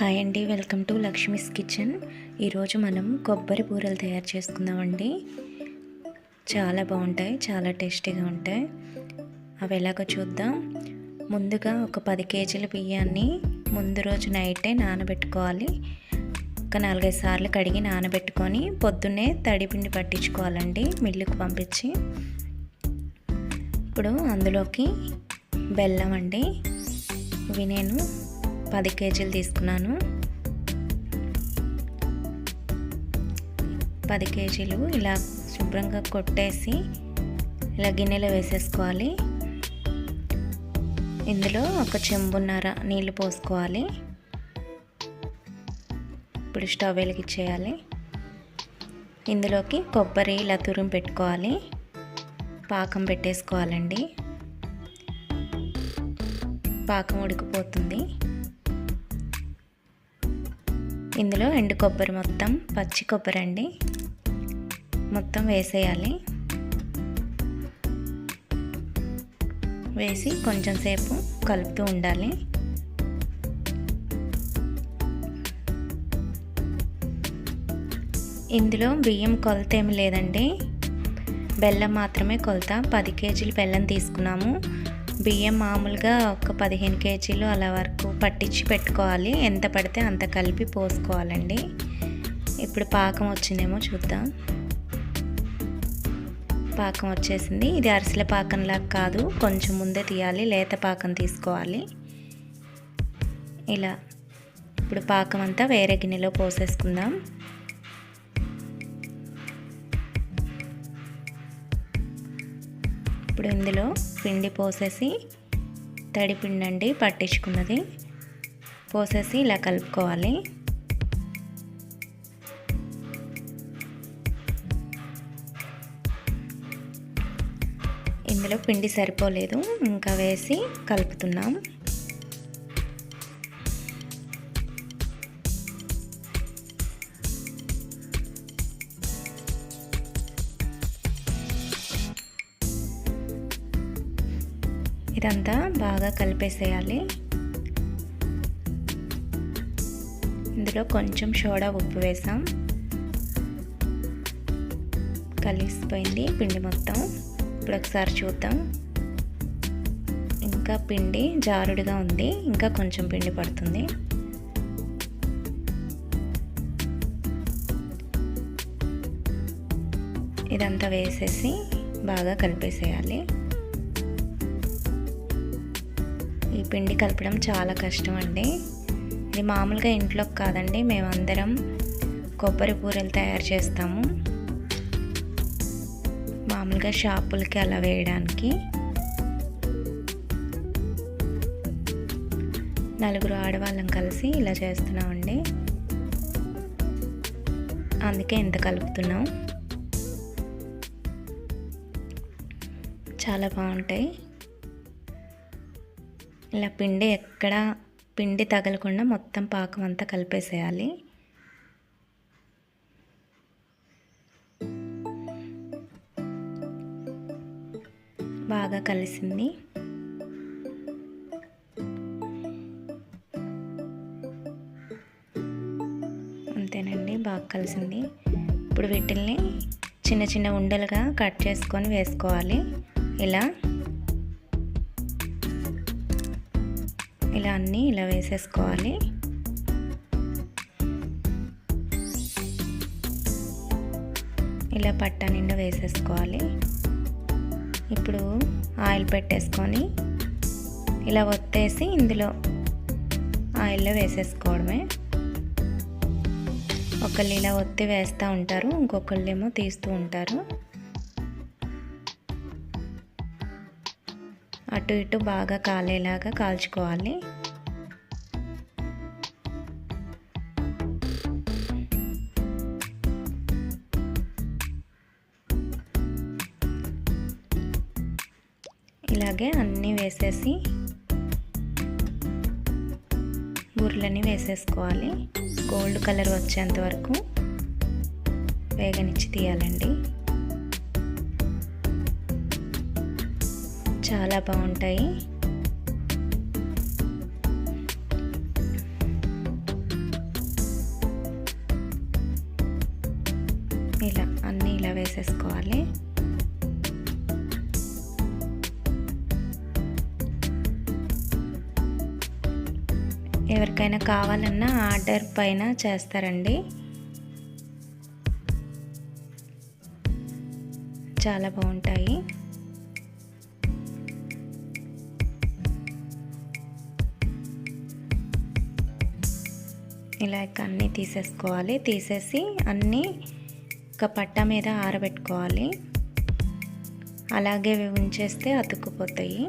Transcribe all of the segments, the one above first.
Hi అండి welcome to Lakshmi's kitchen. ఈరోజు మనం కొబ్బరి బూరెలు తయారు చేసుకుందామండి. చాలా బాగుంటాయి చాలా టేస్టీగా ఉంటాయి. అవి ఎలాగో చూద్దాం. ముందుగా ఒక పది కేజీల బియ్యాన్ని ముందు రోజు నైటే నానబెట్టుకోవాలి. ఒక నాలుగైదు సార్లు కడిగి నానబెట్టుకొని పొద్దున్నే తడిపిండి పట్టించుకోవాలండి మిల్లుకు పంపించి. ఇప్పుడు అందులోకి బెల్లం అండి. ఇవి నేను పది కేజీలు తీసుకున్నాను. పది కేజీలు ఇలా శుభ్రంగా కొట్టేసి ఇలా గిన్నెలో వేసేసుకోవాలి. ఇందులో ఒక చెంబున్నర నీళ్ళు పోసుకోవాలి. ఇప్పుడు స్టవ్ వెలిగించేయాలి. ఇందులోకి కొబ్బరి ఇలా తురుము పెట్టుకోవాలి. పాకం పెట్టేసుకోవాలండి. పాకం ఉడికిపోతుంది. ఇందులో ఎండు కొబ్బరి మొత్తం పచ్చి కొబ్బరి అండి. మొత్తం వేసేయాలి. వేసి కొంచెం సేపు కలుపుతూ ఉండాలి. ఇందులో బియ్యం కొలత ఏమి లేదండి. బెల్లం మాత్రమే కొలత. పది కేజీలు బెల్లం తీసుకున్నాము. బియ్యం మామూలుగా ఒక పదిహేను కేజీలు అలా వరకు పట్టించి పెట్టుకోవాలి. ఎంత పడితే అంత కలిపి పోసుకోవాలండి. ఇప్పుడు పాకం వచ్చిందేమో చూద్దాం. పాకం వచ్చేసింది. ఇది అరిసెల పాకంలా కాదు. కొంచెం ముందే తీయాలి. లేత పాకం తీసుకోవాలి. ఇలా. ఇప్పుడు పాకం అంతా వేరే గిన్నెలో పోసేసుకుందాం. ఇప్పుడు ఇందులో పిండి పోసేసి తడి పిండి అండి పట్టించుకున్నది. పోసేసి ఇలా కలుపుకోవాలి. ఇందులో పిండి సరిపోలేదు. ఇంకా వేసి కలుపుతున్నాం. ఇదంతా బాగా కలిపేసేయాలి. ఇందులో కొంచెం సోడా ఉప్పు వేసాం. కలిసిపోయింది పిండి మొత్తం. ఇప్పుడు ఒకసారి చూద్దాం. ఇంకా పిండి జారుడుగా ఉంది. ఇంకా కొంచెం పిండి పడుతుంది. ఇదంతా వేసేసి బాగా కలిపేసేయాలి. పిండి కలపడం చాలా కష్టం అండి ఇది మామూలుగా ఇంట్లోకి కాదండి. మేమందరం కొబ్బరి పూరలు తయారు చేస్తాము. మామూలుగా షాపులకి అలా వేయడానికి. నలుగురు ఆడవాళ్ళం కలిసి ఇలా చేస్తున్నామండి. అందుకే ఇంత కలుపుతున్నాం. చాలా బాగుంటాయి. ఇలా పిండి ఎక్కడ పిండి తగలకుండా మొత్తం పాకం అంతా కలిపేసేయాలి. బాగా కలిసింది. అంతేనండి బాగా కలిసింది. ఇప్పుడు వీటిల్ని చిన్న చిన్న ఉండలుగా కట్ చేసుకొని వేసుకోవాలి. ఇలా ఇలా అన్నీ ఇలా వేసేసుకోవాలి. ఇలా పట్ట నిండా వేసేసుకోవాలి. ఇప్పుడు ఆయిల్ పెట్టేసుకొని ఇలా ఒత్తేసి ఇందులో ఆయిల్లో వేసేసుకోవడమే. ఒకళ్ళు ఇలా ఒత్తి వేస్తూ ఉంటారు ఇంకొకళ్ళు ఏమో తీస్తూ ఉంటారు. అటు ఇటు బాగా కాలేలాగా కాల్చుకోవాలి. ఇలాగే అన్నీ వేసేసి బుర్రలని వేసేసుకోవాలి. గోల్డ్ కలర్ వచ్చేంత వరకు వేగనిచ్చి తీయాలండి. చాలా బాగుంటాయి. ఇలా అన్నీ ఇలా వేసేసుకోవాలి. ఎవరికైనా కావాలన్నా ఆర్డర్ పైన చేస్తారండి. చాలా బాగుంటాయి. ఇలా అన్నీ తీసేసుకోవాలి. తీసేసి అన్నీ ఒక పట్ట మీద ఆరబెట్టుకోవాలి. అలాగే ఉంచేస్తే అతుక్కుపోతాయి.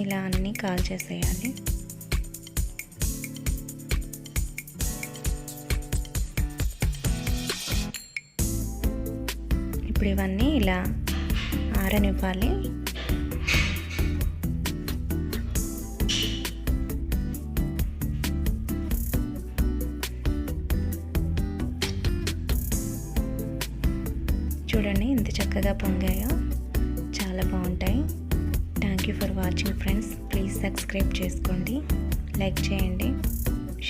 ఇలా అన్నీ కాల్ చేసేయాలి ఇప్పుడు ఇవన్నీ ఇలా ఆరనివ్వాలి. చూడండి ఎంత చక్కగా పొంగాయో. చాలా బాగుంటాయి. Thank you for watching friends please subscribe చేసుకోండి. లైక్ చేయండి.